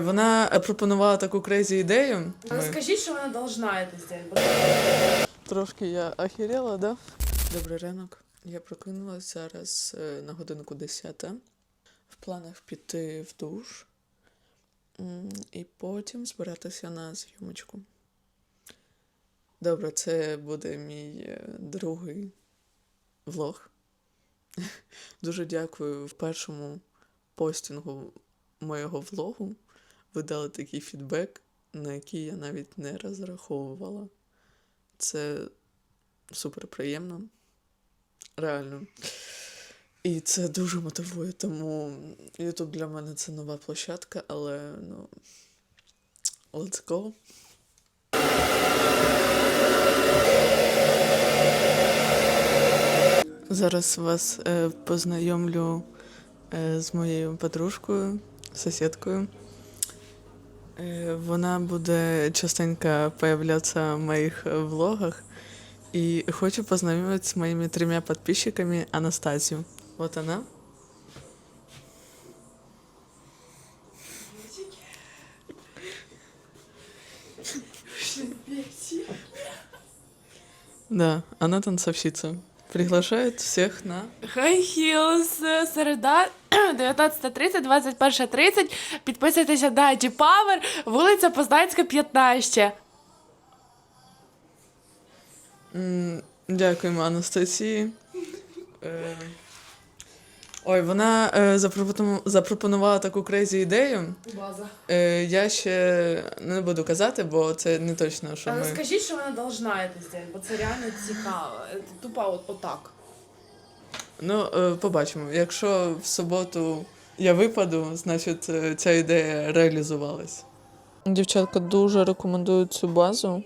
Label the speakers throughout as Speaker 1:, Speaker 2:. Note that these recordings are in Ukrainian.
Speaker 1: Вона е, пропонувала таку крейзі ідею.
Speaker 2: Але
Speaker 1: Ми-
Speaker 2: скажіть, що вона должна це зробити.
Speaker 1: Трошки я охерела, да? Добрий ранок. Я прокинулася зараз е, на годинку 10. В планах піти в душ і потім збиратися на зйомочку. Добре, це буде мій е, другий влог. Дуже дякую в першому постінгу моєго влогу. Ви дали такий фідбек, на який я навіть не розраховувала. Це супер приємно. Реально. І це дуже мотивує, тому YouTube для мене це нова площадка, але ну. Let's go. Зараз вас е, познайомлю е, з моєю подружкою, сусідкою. Е, Вона буде частенько появляться в моїх влогах. И хочу познакомить с моими тремя подписчиками Анастасию. Вот она. Да, она танцовщица. Приглашает всех на...
Speaker 2: Хай Хілс, середа 19.30, 21.30. Підписуйтеся на Power, вулиця Познанська, 15.
Speaker 1: М, Дякуємо Анастасії. Е, Ой, вона е, запропону- запропонувала таку крейзі ідею.
Speaker 2: База.
Speaker 1: Е, Я ще не буду казати, бо це не точно, що
Speaker 2: Але
Speaker 1: ми.
Speaker 2: скажіть, що вона должна це зробити, бо це реально цікаво. Це Тупо от, отак.
Speaker 1: Ну, е, побачимо. Якщо в суботу я випаду, значить е, ця ідея реалізувалась. Дівчатка дуже рекомендують цю базу.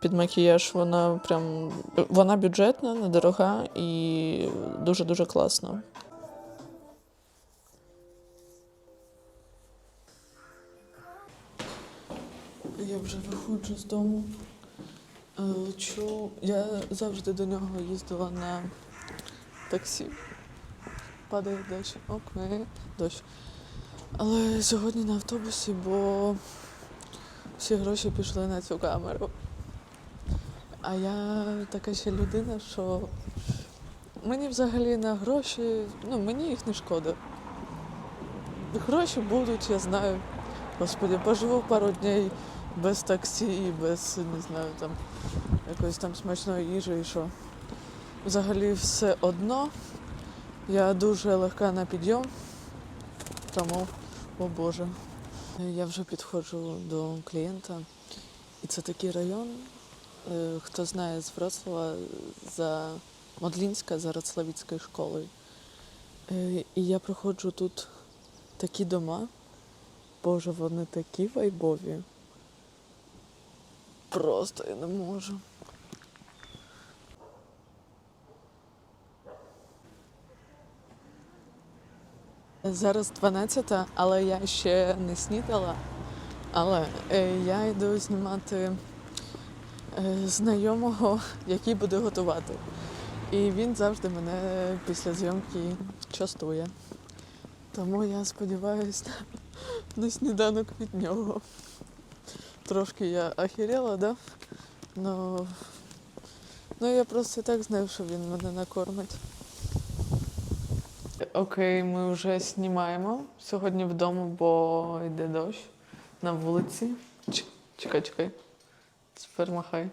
Speaker 1: Під макіяж вона прям вона бюджетна, недорога і дуже-дуже класна. Я вже виходжу з дому. Е, Лечу. Я завжди до нього їздила на таксі. Падає дощ. Окей, дощ. Але сьогодні на автобусі, бо всі гроші пішли на цю камеру. А я така ще людина, що мені взагалі на гроші, ну мені їх не шкода. Гроші будуть, я знаю. Господи, поживу пару днів без таксі, без, не знаю, там якоїсь там смачної їжі і що. Взагалі все одно. Я дуже легка на підйом, тому, о Боже. Я вже підходжу до клієнта. І це такий район, е, хто знає з Вроцлава, за Модлінська, за Роцлавіцькою школою. Е, І я проходжу тут такі дома. Боже, вони такі вайбові. Просто я не можу. Зараз 12, але я ще не снідала. Але е, я йду знімати е, знайомого, який буде готувати. І він завжди мене після зйомки частує. Тому я сподіваюся на, сніданок від нього. Трошки я охерела, да? Ну, ну я просто і так знаю, що він мене накормить. Окей, ми вже знімаємо сьогодні вдома, бо йде дощ на вулиці. Ч- Чекай, чекай. Тепер махай.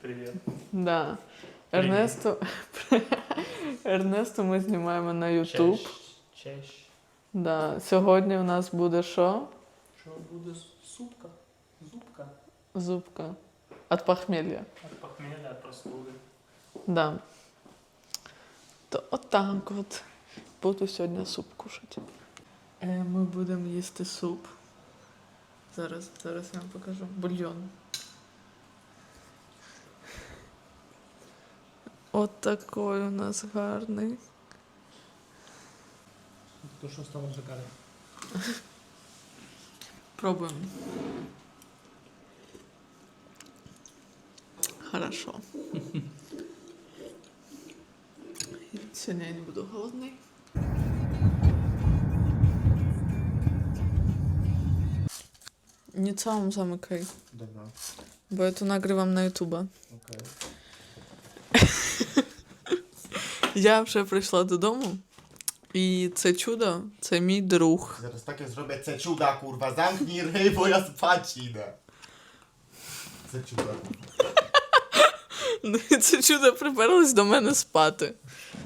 Speaker 3: Привет.
Speaker 1: Да. Ернесту, Ернесту ми знімаємо на YouTube.
Speaker 3: Чещ.
Speaker 1: Да. Сьогодні у нас буде що?
Speaker 3: Що буде сутка? Зубка.
Speaker 1: Зубка. От похмелья.
Speaker 3: От похмелья, от простуди.
Speaker 1: Да. То отак от. Буду сьогодні суп кушати. Е, ми будемо їсти суп. Зараз, зараз я вам покажу. Бульйон. От такий у нас гарний.
Speaker 3: То, що стало шикарно.
Speaker 1: Пробуємо. Хорошо. Сьогодні я не буду голодний. Nie całą zamykaj,
Speaker 4: Dobra,
Speaker 1: bo ja to nagrywam na YouTube.
Speaker 4: okej.
Speaker 1: Я вже прийшла додому, і це чудо, це мій друг.
Speaker 4: Zaraz takie zrobię ceciuda, kurwa, zamknij ryj, bo ja spać idę. Ceciuda.
Speaker 1: Ну, і це чудо приперлось до мене спати.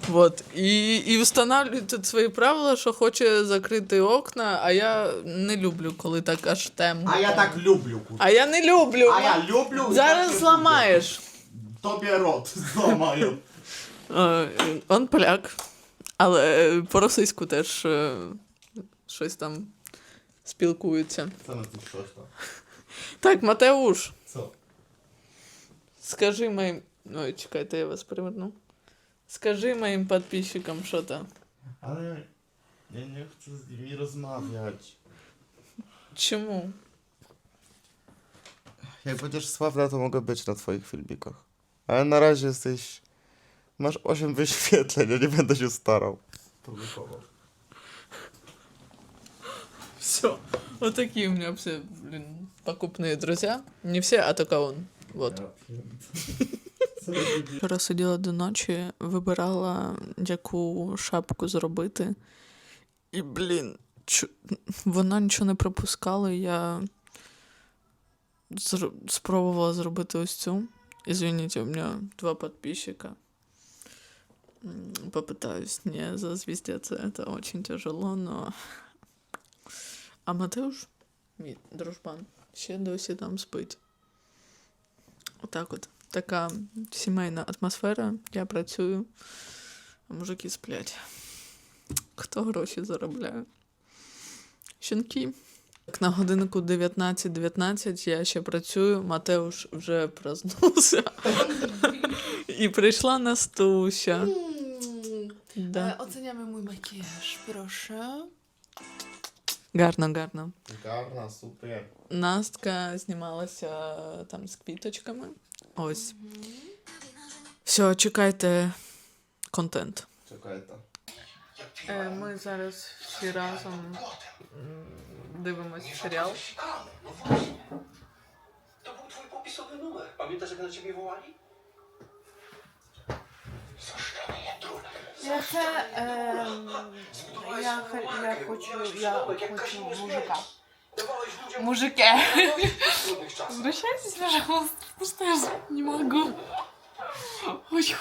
Speaker 1: Вот. І, і встановлює тут свої правила, що хоче закрити окна, а я не люблю, коли так аж темно.
Speaker 4: Ja tak lubię, kurwa.
Speaker 1: А я не люблю.
Speaker 4: Ja lubię i
Speaker 1: Зараз зламаєш.
Speaker 4: Tobie rot złamają.
Speaker 1: Е, Он поляк, але по-російську теж е, щось там спілкуються.
Speaker 4: Co na tym szosza?
Speaker 1: Так, Матеуш? скажи моїм. Ой, чекайте, я вас приверну. Скажи моїм підписчикам, що там.
Speaker 4: Ale ja nie chcę z nimi rozmawiać.
Speaker 1: Чому?
Speaker 4: Jak będziesz sławna, to mogę być na twoich filmikach. Ale na razie jesteś... Masz 8 wyświetleń, ja nie będę się starał. Produkował.
Speaker 1: Все. Вот такие у меня все, блин, покупные друзья. Не все, а только он. Вот. Вчора сиділа до ночі, вибирала, яку шапку зробити. І, блін, чу... вона нічого не пропускала. і Я зр... спробувала зробити ось цю. Извините, у меня два подписчика. М, Попытаюсь не зазвездеться, это очень тяжело, но... А Матеуш, мій дружбан, ще досі там спить. Отак от. Така сімейна атмосфера. Я працюю, а мужики сплять. Хто гроші заробляє? Щенки. Так, на годиннику 19.19 я ще працюю, Матеуш вже проснувся. І прийшла Настуся. Да.
Speaker 2: Oceniamy mój makijaż, proszę.
Speaker 1: Гарно, гарно.
Speaker 4: Garna, super.
Speaker 1: Настка знімалася там з квіточками. Ось. Все, чекайте контент.
Speaker 4: Czekaj to.
Speaker 1: Ми зараз всі разом дивимось серіал.
Speaker 5: To był twój popisowy numer. Pamiętasz, jak na ciebie wołali?
Speaker 2: Я це, ем, я, хо- я хочу, я хочу мужика. Мужике. Обращайтесь, пожалуйста, потому что я не могу. Очень